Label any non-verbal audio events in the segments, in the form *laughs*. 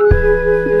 Ekber,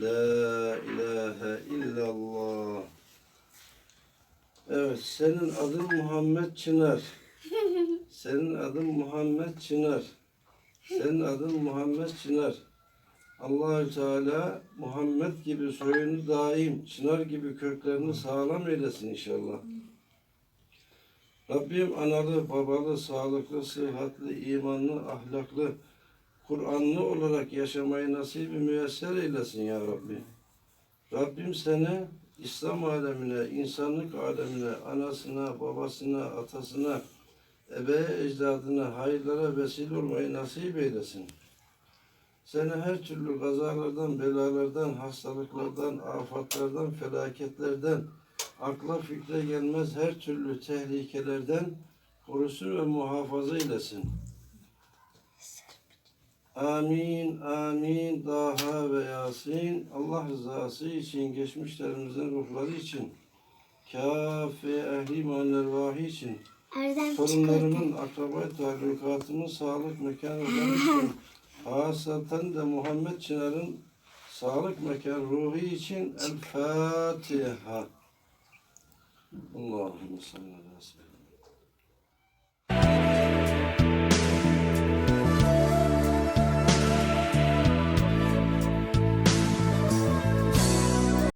La ilahe illallah. Evet, senin adın Muhammed Çınar. *laughs* Senin adın Muhammed Çınar. Senin adın Muhammed Çınar. Allahü Teala Muhammed gibi soyunu daim, çınar gibi köklerini sağlam eylesin inşallah. Rabbim analı, babalı, sağlıklı, sıhhatli, imanlı, ahlaklı, Kur'anlı olarak yaşamayı nasibi müyesser eylesin ya Rabbi. Rabbim seni İslam alemine, insanlık alemine, anasına, babasına, atasına, ebe ecdadına hayırlara vesile olmayı nasip eylesin. Seni her türlü kazalardan, belalardan, hastalıklardan, afatlardan, felaketlerden, akla fikre gelmez her türlü tehlikelerden korusun ve muhafaza eylesin. Amin, amin, daha ve yasin. Allah rızası için, geçmişlerimizin ruhları için, kâfi ehli manervahi için, Erdem torunlarımın, akraba talukatımın sağlık mekanı için, hasaten de Muhammed Çınar'ın sağlık mekan ruhu için El Fatiha. Allahümme salli ala seyyidina